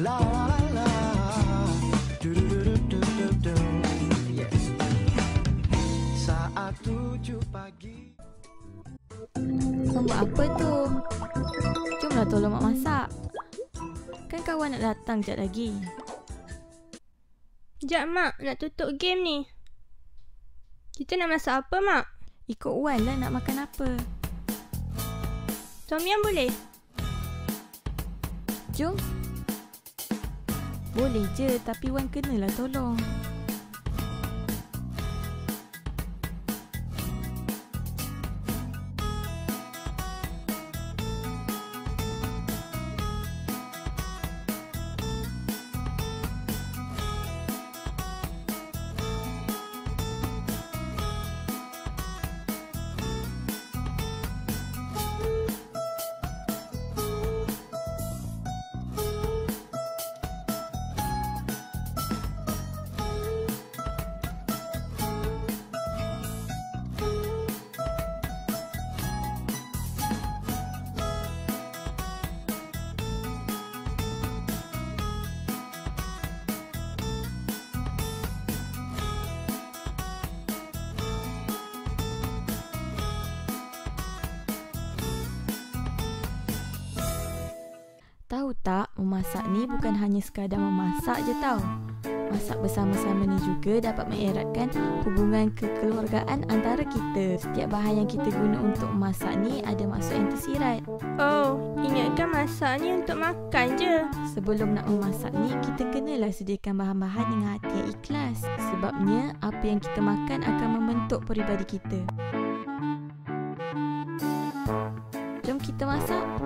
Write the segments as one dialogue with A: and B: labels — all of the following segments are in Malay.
A: Kau buat apa tu? Jomlah tolong mak masak. Kan kawan nak datang sekejap lagi.
B: Sekejap mak, nak tutup game ni. Kita nak masak apa mak?
A: Ikut Wan lah nak makan apa.
B: Tom Yam boleh?
A: Jom. Boleh je tapi Wan kenalah tolong. Tahu tak, memasak ni bukan hanya sekadar memasak je tau. Masak bersama-sama ni juga dapat mengeratkan hubungan kekeluargaan antara kita. Setiap bahan yang kita guna untuk memasak ni ada maksud yang tersirat.
B: Oh, ingatkan masak ni untuk makan je.
A: Sebelum nak memasak ni, kita kenalah sediakan bahan-bahan dengan hati yang ikhlas. Sebabnya, apa yang kita makan akan membentuk peribadi kita. Jom kita masak.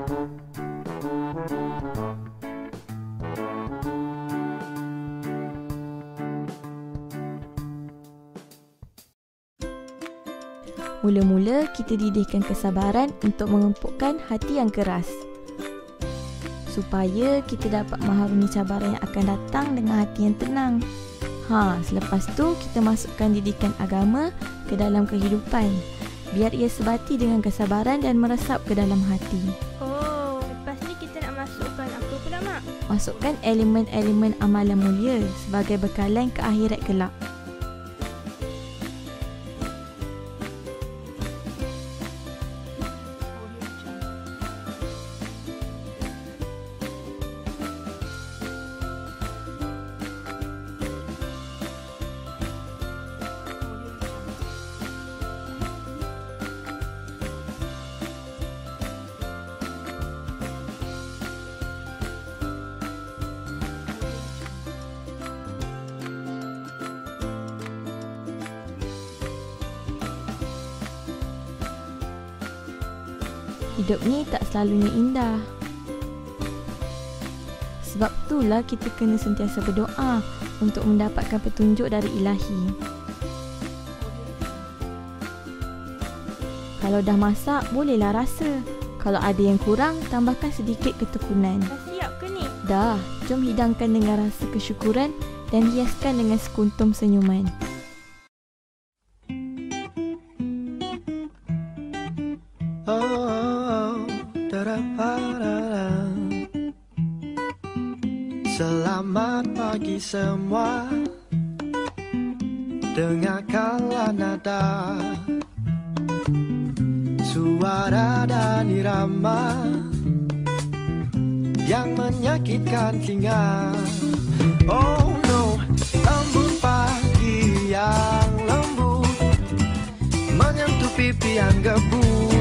A: Mula-mula kita didihkan kesabaran untuk mengempukkan hati yang keras. Supaya kita dapat mengharungi cabaran yang akan datang dengan hati yang tenang. Ha, selepas tu kita masukkan didikan agama ke dalam kehidupan. Biar ia sebati dengan kesabaran dan meresap ke dalam hati.
B: Masukkan
A: elemen-elemen amalan mulia sebagai bekalan ke akhirat kelak. Hidup ni tak selalunya indah. Sebab itulah kita kena sentiasa berdoa untuk mendapatkan petunjuk dari ilahi. Kalau dah masak, bolehlah rasa. Kalau ada yang kurang, tambahkan sedikit ketekunan.
B: Dah siap ke ni?
A: Dah, jom hidangkan dengan rasa kesyukuran dan hiaskan dengan sekuntum senyuman.
C: Da-da-ba-da-da. Selamat pagi semua. Dengarkanlah nada. Suara dan irama Yang menyakitkan telinga. Oh no Embun pagi yang lembut. Menyentuh pipi yang gebu. Tanpamu